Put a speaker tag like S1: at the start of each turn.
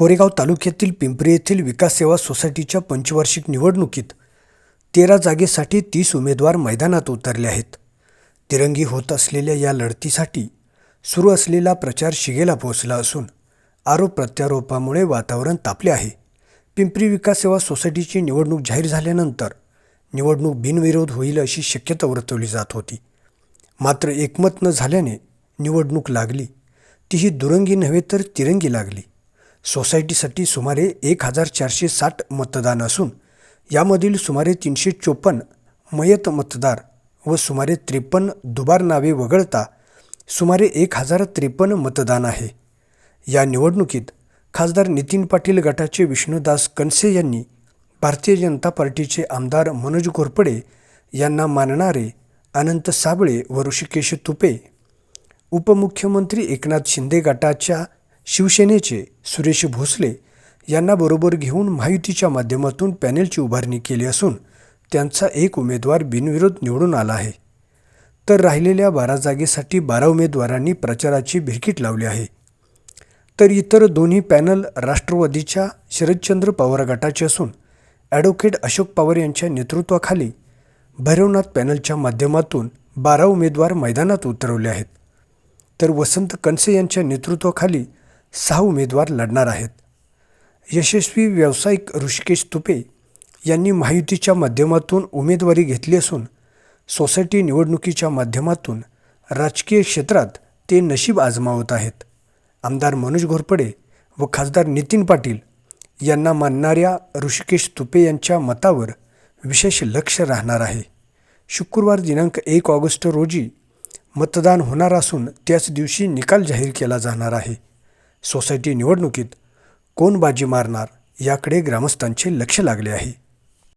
S1: कोरेगाव तालुक्यातील पिंपरी येथील विकास सेवा सोसायटीच्या पंचवार्षिक निवडणुकीत तेरा जागेसाठी तीस उमेदवार मैदानात उतरले आहेत. तिरंगी होत असलेल्या या लढतीसाठी सुरू असलेला प्रचार शिगेला पोहोचला असून आरोप प्रत्यारोपामुळे वातावरण तापले आहे. पिंपरी विकास सेवा सोसायटीची निवडणूक जाहीर झाल्यानंतर निवडणूक बिनविरोध होईल अशी शक्यता वर्तवली जात होती. मात्र एकमत न झाल्याने निवडणूक लागली. तीही दुरंगी नव्हे तर तिरंगी लागली. सोसायटीसाठी सुमारे एक हजार चारशे साठ मतदान असून यामधील सुमारे तीनशे चोपन्न मयत मतदार व सुमारे त्रेपन्न दुबार नावे वगळता सुमारे एक हजार त्रेपन्न मतदान आहे. या निवडणुकीत खासदार नितीन पाटील गटाचे विष्णुदास कनसे यांनी भारतीय जनता पार्टीचे आमदार मनोज घोरपडे यांना मानणारे अनंत साबळे व ऋषिकेश तुपे उपमुख्यमंत्री एकनाथ शिंदे गटाच्या शिवसेनेचे सुरेश भोसले यांना बरोबर घेऊन महायुतीच्या माध्यमातून पॅनेलची उभारणी केली असून त्यांचा एक उमेदवार बिनविरोध निवडून आला आहे. तर राहिलेल्या बारा जागेसाठी बारा उमेदवारांनी प्रचाराची भिरकीट लावली आहे. तर इतर दोन्ही पॅनल राष्ट्रवादीच्या शरदचंद्र पवार गटाचे असून ॲडव्होकेट अशोक पवार यांच्या नेतृत्वाखाली भैरवनाथ पॅनलच्या माध्यमातून बारा उमेदवार मैदानात उतरवले आहेत. तर वसंत कणसे यांच्या नेतृत्वाखाली सहा उमेदवार लढणार आहेत. यशस्वी व्यावसायिक ऋषिकेश तुपे यांनी महायुतीच्या माध्यमातून उमेदवारी घेतली असून सोसायटी निवडणुकीच्या माध्यमातून राजकीय क्षेत्रात ते नशीब आजमावत आहेत. आमदार मनोज घोरपडे व खासदार नितीन पाटील यांना मानणाऱ्या ऋषिकेश तुपे यांच्या मतावर विशेष लक्ष राहणार आहे. शुक्रवार दिनांक एक ऑगस्ट रोजी मतदान होणार असून त्याच दिवशी निकाल जाहीर केला जाणार आहे. सोसायटी निवडणुकीत कोण बाजी मारणार याकडे ग्रामस्थांचे लक्ष लागले आहे.